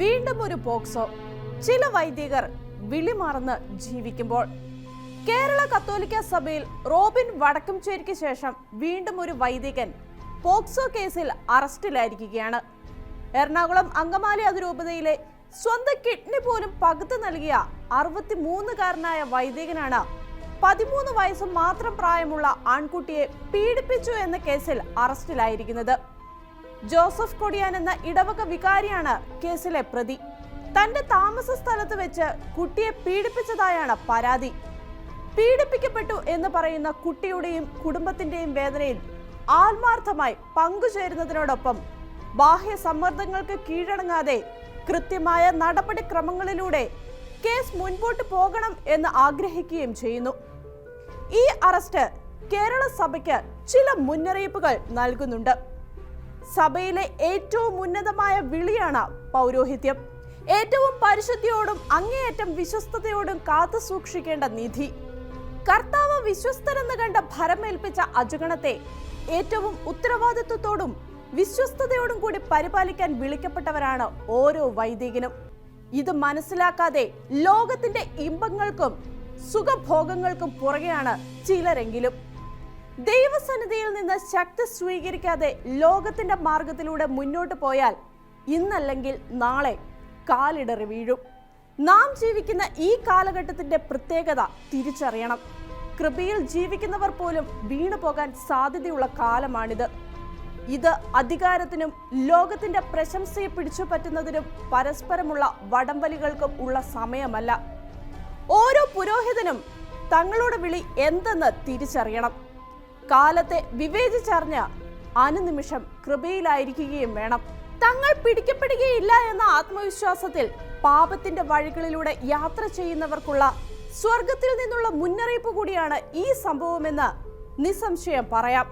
വീണ്ടും ഒരു പോക്സോ. ചില വൈദികർ വിളിമാറന്ന് ജീവിക്കുമ്പോൾ. കേരള കത്തോലിക്ക സഭയിൽ റോബിൻ വടക്കംചേരിക്ക് ശേഷം വീണ്ടും ഒരു വൈദികൻ പോക്സോ കേസിൽ അറസ്റ്റിലായിരിക്കുകയാണ്. എറണാകുളം അങ്കമാലി അതിരൂപതയിലെ സ്വന്തം കിഡ്നി പോലും പകുത്തു നൽകിയ അറുപത്തിമൂന്നുകാരനായ വൈദികനാണ് പതിമൂന്ന് വയസ്സ് മാത്രം പ്രായമുള്ള ആൺകുട്ടിയെ പീഡിപ്പിച്ചു എന്ന കേസിൽ അറസ്റ്റിലായിരിക്കുന്നത്. ജോസഫ് കൊടിയാൻ എന്ന ഇടവക വികാരിയാണ് കേസിലെ പ്രതി. തന്റെ താമസ സ്ഥലത്ത് വെച്ച് കുട്ടിയെ പീഡിപ്പിച്ചതായാണ് പരാതി. പീഡിപ്പിക്കപ്പെട്ടു എന്ന് പറയുന്ന കുട്ടിയുടെയും കുടുംബത്തിന്റെയും വേദനയിൽ ആത്മാർത്ഥമായി പങ്കുചേരുന്നതിനോടൊപ്പം ബാഹ്യ സമ്മർദ്ദങ്ങൾക്ക് കീഴടങ്ങാതെ കൃത്യമായ നടപടിക്രമങ്ങളിലൂടെ കേസ് മുൻപോട്ട് പോകണം എന്ന് ആഗ്രഹിക്കുകയും ചെയ്യുന്നു. ഈ അറസ്റ്റ് കേരള സഭയ്ക്ക് ചില മുന്നറിയിപ്പുകൾ നൽകുന്നുണ്ട്. സഭയിലെ ഏറ്റവും ഉന്നതമായ വിളിയാണ് പൗരോഹിത്യം. ഏറ്റവും പരിശുദ്ധിയോടും അങ്ങേയറ്റം വിശ്വസ്തയോടും കാത്തു സൂക്ഷിക്കേണ്ട നിധി. കർത്താവ് വിശ്വസ്തരെന്ന് കണ്ട ഭരമേൽപ്പിച്ച അജഗണത്തെ ഏറ്റവും ഉത്തരവാദിത്വത്തോടും വിശ്വസ്തയോടും കൂടി പരിപാലിക്കാൻ വിളിക്കപ്പെട്ടവരാണ് ഓരോ വൈദികനും. ഇത് മനസ്സിലാക്കാതെ ലോകത്തിന്റെ ഇമ്പങ്ങൾക്കും സുഖഭോഗങ്ങൾക്കും പുറകെയാണ് ചിലരെങ്കിലും. ദൈവസന്നിധിയിൽ നിന്ന് ശക്തി സ്വീകരിക്കാതെ ലോകത്തിന്റെ മാർഗത്തിലൂടെ മുന്നോട്ട് പോയാൽ ഇന്നല്ലെങ്കിൽ നാളെ കാലിടറി വീഴും. നാം ജീവിക്കുന്ന ഈ കാലഘട്ടത്തിന്റെ പ്രത്യേകത തിരിച്ചറിയണം. കൃപയിൽ ജീവിക്കുന്നവർ പോലും വീണു പോകാൻ സാധ്യതയുള്ള കാലമാണിത്. ഇത് അധികാരത്തിനും ലോകത്തിന്റെ പ്രശംസയെ പിടിച്ചു പറ്റുന്നതിനും പരസ്പരമുള്ള വടംവലികൾക്കും ഉള്ള സമയമല്ല. ഓരോ പുരോഹിതനും തങ്ങളുടെ വിളി എന്തെന്ന് തിരിച്ചറിയണം. കാലത്തെ വിവേചിച്ചറിഞ്ഞ് അനുനിമിഷം കൃപയിലായിരിക്കുകയും വേണം. തങ്ങൾ പിടിക്കപ്പെടുകയില്ല എന്ന ആത്മവിശ്വാസത്തിൽ പാപത്തിന്റെ വഴികളിലൂടെ യാത്ര ചെയ്യുന്നവർക്കുള്ള സ്വർഗത്തിൽ നിന്നുള്ള മുന്നറിയിപ്പ് കൂടിയാണ് ഈ സംഭവമെന്ന് നിസ്സംശയം പറയാം.